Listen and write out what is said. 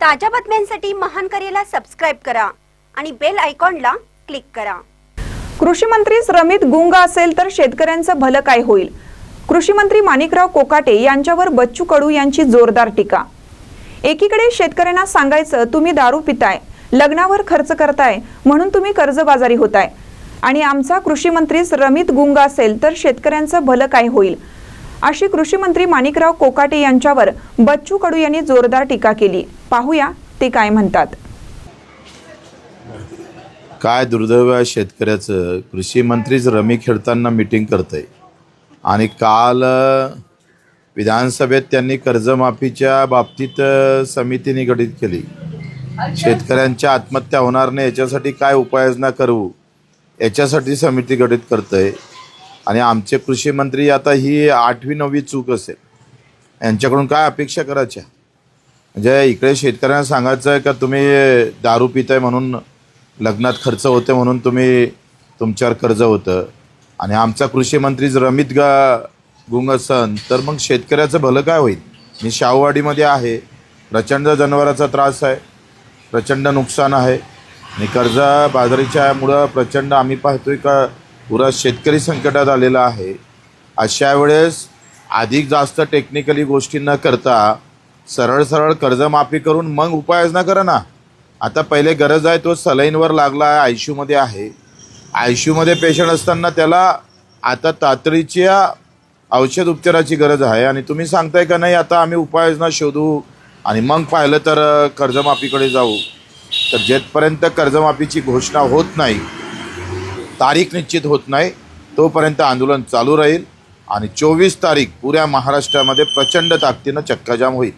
ताज्या बातम्यांसाठी महान करेला सबस्क्राईब करा आणि बेल आयकॉनला क्लिक करा. कृषी मंत्री रमित गुंग असेल तर शेतकऱ्यांचं भलं काय होईल? कृषी मंत्री माणिकराव कोकाटे यांच्यावर बच्चू कडू यांची जोरदार टीका. एकीकडे शेतकऱ्यांना सांगायचं तुम्ही दारू पिताय लग्नावर खर्च करताय म्हणून तुम्ही कर्जबाजारी होताय. आणि आमचा कृषी मंत्री रमित गुंग असेल तर शेतकऱ्यांचं भलं काय होईल? अशी कृषी मंत्री माणिकराव कोकाटे यांच्यावर बच्चू कडू यांनी जोरदार टीका केली. पाहूया ते काय म्हणतात. काय दुर्दैव आहे शेतकऱ्याचं? कृषी मंत्रीच रमी खेळताना मिटिंग करतंय. आणि काल विधानसभेत त्यांनी कर्जमाफीच्या बाबतीत समितीने गठीत केली. शेतकऱ्यांच्या आत्महत्या होणार नाही याच्यासाठी काय उपाययोजना करू? याच्यासाठी समिती गठीत करतंय. आणि आमचे कृषी मंत्री आता ही आठवी नववी चूक असेल. यांच्याकडून काय अपेक्षा करायच्या? म्हणजे इकडे शेतकऱ्यांना सांगायचं आहे का तुम्ही दारू पिताय म्हणून लग्नात खर्च होते म्हणून तुम्ही तुमच्यावर कर्ज होतं. आणि आमचा कृषी मंत्री जर रमित गा गुंग असन तर मग शेतकऱ्याचं भलं काय होईल? मी शाहूवाडीमध्ये आहे. प्रचंड जनावराचा त्रास आहे. प्रचंड नुकसान आहे. आणि कर्ज बाजारीच्यामुळं प्रचंड आम्ही पाहतोय का पुरा शेतकरी संकटात आलेला आहे. अशा वेळेस अधिक जास्त टेक्निकली गोष्टी न करता सरळ सरळ कर्जमाफी करून मग उपाययोजना करा ना. आता पहिले गरज आहे तो सलाईनवर लागला आहे आयमध्ये आहे. आयमध्ये पेशंट असताना त्याला आता तातडीच्या औषध उपचाराची गरज आहे आणि तुम्ही सांगताय का नाही आता आम्ही उपाययोजना शोधू आणि मग पाहिलं तर कर्जमाफीकडे जाऊ. तर जेथपर्यंत कर्जमाफीची घोषणा होत नाही तारीख निश्चित होत नाही तोपर्यंत आंदोलन चालू राहील आणि चोवीस तारीख पुऱ्या महाराष्ट्रामध्ये प्रचंड ताकदीनं चक्काजाम होईल.